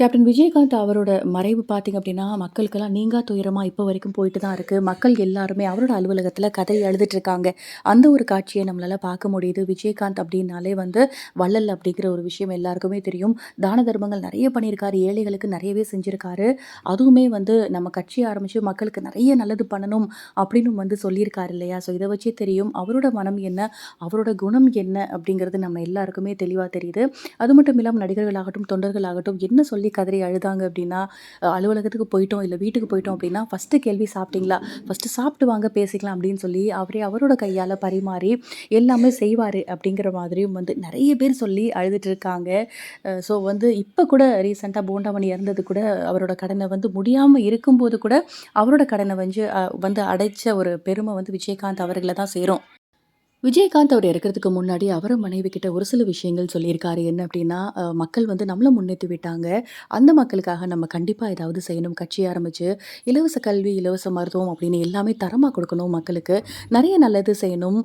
Captain Vijayakanth அவரோட மறைவு பார்த்தீங்க அப்படின்னா, மக்களுக்கெல்லாம் நீங்கா துயரமாக இப்போ வரைக்கும் போயிட்டு தான் இருக்குது மக்கள் எல்லாருமே அவரோட அலுவலகத்தில் கதை எழுதிட்டுருக்காங்க அந்த ஒரு காட்சியை நம்மளால் பார்க்க முடியுது. விஜயகாந்த் அப்படின்னாலே வந்து வள்ளல் அப்படிங்கிற ஒரு விஷயம் எல்லாருக்குமே தெரியும். தான தர்மங்கள் நிறைய பண்ணியிருக்காரு. ஏழைகளுக்கு நிறையவே செஞ்சுருக்காரு அதுவுமே வந்து நம்ம கட்சி ஆரம்பித்து மக்களுக்கு நிறைய நல்லது பண்ணணும் அப்படின்னு வந்து சொல்லியிருக்காரு இல்லையா? ஸோ இதை வச்சே தெரியும். அவரோட மனம் என்ன? அவரோட குணம் என்ன? அப்படிங்கிறது நம்ம எல்லாருக்குமே தெளிவாக தெரியுது. அது மட்டும் இல்லாமல் நடிகர்களாகட்டும், தொண்டர்களாகட்டும் என்ன சொல்லி கதறி அழுதாங்க அப்படின்னா, அலுவலகத்துக்கு போயிட்டோம், இல்லை வீட்டுக்கு போயிட்டோம் அப்படின்னா, ஃபர்ஸ்ட்டு கேள்வி சாப்பிட்டீங்களா? ஃபர்ஸ்ட்டு சாப்பிட்டு வாங்க பேசிக்கலாம் அப்படின்னு சொல்லி, அவரே அவரோட கையால் பரிமாறி எல்லாமே செய்வார் அப்படிங்கிற மாதிரியும் வந்து நிறைய பேர் சொல்லி அழுதுட்டு இருக்காங்க. ஸோ வந்து இப்போ கூட ரீசெண்டாக போண்டாமணி இறந்தது கூட அவரோட கடனை வந்து முடியாமல் இருக்கும்போது கூட, அவரோட கடனை வந்து வந்து அடைச்ச ஒரு பெருமை வந்து விஜயகாந்த் அவர்களை தான் சேரும். விஜயகாந்த் அவர் இறக்கிறதுக்கு முன்னாடி அவரும் மனைவி கிட்ட ஒரு சில விஷயங்கள் சொல்லியிருக்காரு. என்ன அப்படின்னா மக்கள் வந்து நம்மளை முன்னேற்றி விட்டாங்க. அந்த மக்களுக்காக நம்ம கண்டிப்பாக ஏதாவது செய்யணும். கட்சி ஆரம்பித்து இலவச கல்வி, இலவச மருத்துவம் அப்படின்னு எல்லாமே தரமாக கொடுக்கணும் மக்களுக்கு. நிறைய நல்லது செய்யணும்.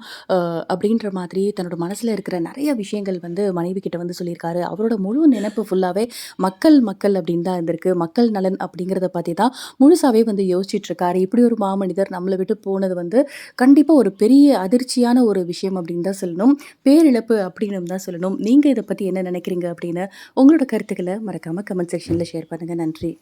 அப்படின்ற மாதிரி தன்னோட மனசில் இருக்கிற நிறைய விஷயங்கள் வந்து மனைவி கிட்ட வந்து சொல்லியிருக்காரு. அவரோட முழு நினைப்பு ஃபுல்லாகவே மக்கள், மக்கள் அப்படின்னு தான் இருந்திருக்கு. மக்கள் நலன் அப்படிங்கிறத பற்றி தான் முழுசாகவே வந்து யோசிச்சுட்டு இருக்காரு. இப்படி ஒரு மாமனிதர் நம்மளை விட்டு போனது வந்து கண்டிப்பாக ஒரு பெரிய அதிர்ச்சியான ஒரு விஷயம் அப்படின்னு தான் சொல்லணும். பேரிழப்பு அப்படின்னு தான் சொல்லணும். நீங்க இத பத்தி என்ன நினைக்கிறீங்க அப்படின்னு உங்களோட கருத்துக்களை மறக்காம கமெண்ட் செக்ஷன்ல ஷேர் பண்ணுங்க. நன்றி.